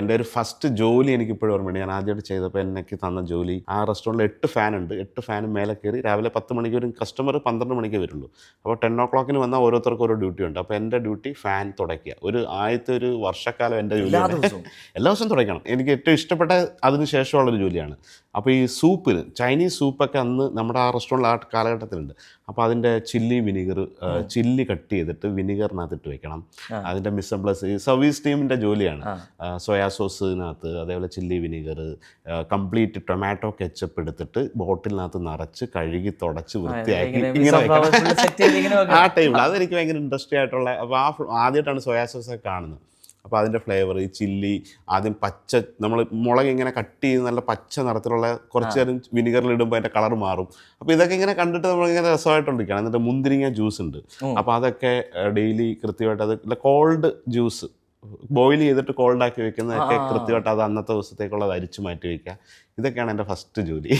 എന്റെ ഒരു ഫസ്റ്റ് ജോലി എനിക്ക് ഇപ്പോഴും ഓർമ്മയുണ്ട്. ഞാൻ ആദ്യമായിട്ട് ചെയ്തപ്പോൾ എനിക്ക് തന്ന ജോലി. ആ റെസ്റ്റോറന്റിൽ എട്ട് ഫാൻ ഉണ്ട്. എട്ട് ഫാനും മേലെ കയറി രാവിലെ പത്ത് മണിക്ക് വരും കസ്റ്റമർ പന്ത്രണ്ട് മണിക്ക് വരുള്ളൂ. അപ്പോൾ ടെൻ ഓ ക്ലോക്കിന് വന്നാൽ ഓരോരുത്തർക്കും ഓരോ ഡ്യൂട്ടി ഉണ്ട്. അപ്പോൾ എന്റെ ഡ്യൂട്ടി ഫാൻ തുടയ്ക്കുക. ഒരു ആദ്യത്തെ ഒരു വർഷക്കാലം എന്റെ ജോലി എല്ലാ ദിവസവും തുടയ്ക്കണം. എനിക്ക് ഏറ്റവും ഇഷ്ടപ്പെട്ട അതിന് ശേഷമുള്ളൊരു ജോലിയാണ്. അപ്പോൾ ഈ സൂപ്പിന് ചൈനീസ് സൂപ്പൊക്കെ അന്ന് നമ്മുടെ ആ റെസ്റ്റോറന്റിൽ ആ കാലഘട്ടത്തിലുണ്ട്. അപ്പോൾ അതിന്റെ ചില്ലി വിനിഗർ ചില്ലി കട്ട് ചെയ്തിട്ട് വിനിഗറിനകത്തിട്ട് വെക്കണം. അതിന്റെ മിസ്സം പ്ലസ് ഈ സർവീസ് ടീമിന്റെ ജോലിയാണ്. സോയാ സോസിനകത്ത് അതേപോലെ chilli vinegar complete tomato ketchup എടുത്തിട്ട് ബോട്ടിലിനകത്ത് നിറച്ച് കഴുകി തുടച്ച് വൃത്തിയാക്കി ഇങ്ങനെ ഇങ്ങനെ ഇങ്ങനെ. ആ ടൈമിൽ അതെനിക്ക് ഭയങ്കര ഇൻട്രസ്റ്റിംഗ് ആയിട്ടുള്ള അപ്പോൾ ആ ആദ്യമായിട്ടാണ് സോയാ സോസ് ഒക്കെ കാണുന്നത്. അപ്പോൾ അതിന്റെ ഫ്ലേവർ ഈ ചില്ലി ആദ്യം പച്ച നമ്മൾ മുളക് ഇങ്ങനെ കട്ട് ചെയ്ത് നല്ല പച്ച നിറത്തിലുള്ള കുറച്ച് നേരം വിനിഗറിൽ ഇടുമ്പോൾ അതിന്റെ കളർ മാറും. അപ്പോൾ ഇതൊക്കെ ഇങ്ങനെ കണ്ടിട്ട് നമ്മൾ നമ്മളിങ്ങനെ രസമായിട്ടുണ്ടിരിക്കുകയാണ്. എന്നിട്ട് മുന്തിരിങ്ങ ജ്യൂസ് ഉണ്ട്. അപ്പോൾ അതൊക്കെ ഡെയിലി കൃത്യമായിട്ട് അത് കോൾഡ് ജ്യൂസ് ബോയിൽ ചെയ്തിട്ട് കോൾഡ് ആക്കി വെക്കുന്നതൊക്കെ. കൃത്യമായിട്ട് അത് അന്നത്തെ ദിവസത്തേക്കുള്ളത് അരിച്ചു മാറ്റി വെക്കുക ഇതൊക്കെയാണ് എന്റെ ഫസ്റ്റ് ജോലി